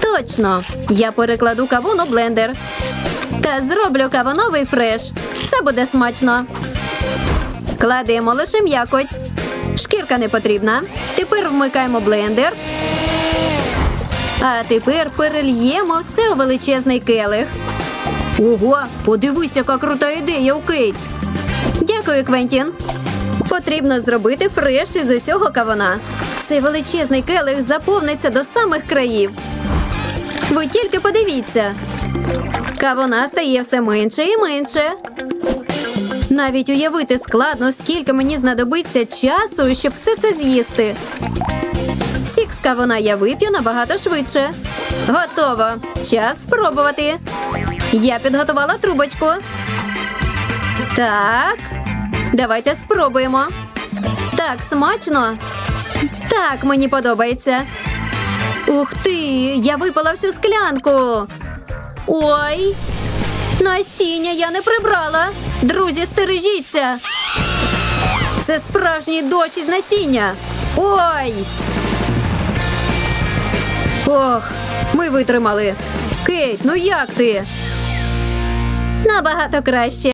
Точно, я перекладу кавун у блендер. Та зроблю кавуновий фреш. Це буде смачно. Кладемо лише м'якоть. Шкірка не потрібна. Тепер вмикаємо блендер. А тепер перельємо все у величезний келих. Ого, подивись, яка крута ідея у Кейт. Дякую, Квентін. Потрібно зробити фреш із усього кавуна. Цей величезний келих заповниться до самих країв. Ви тільки подивіться. Кавуна стає все менше і менше. Навіть уявити складно, скільки мені знадобиться часу, щоб все це з'їсти. Сік з кавуна я вип'ю набагато швидше. Готово. Час спробувати. Я підготувала трубочку. Так. Давайте спробуємо. Так, смачно. Так, мені подобається. Ух ти! Я випала всю склянку. Ой. Насіння я не прибрала. Друзі, стережіться. Це справжній дощ із насіння. Ой. Ох, ми витримали. Кейт, ну як ти? Набагато краще.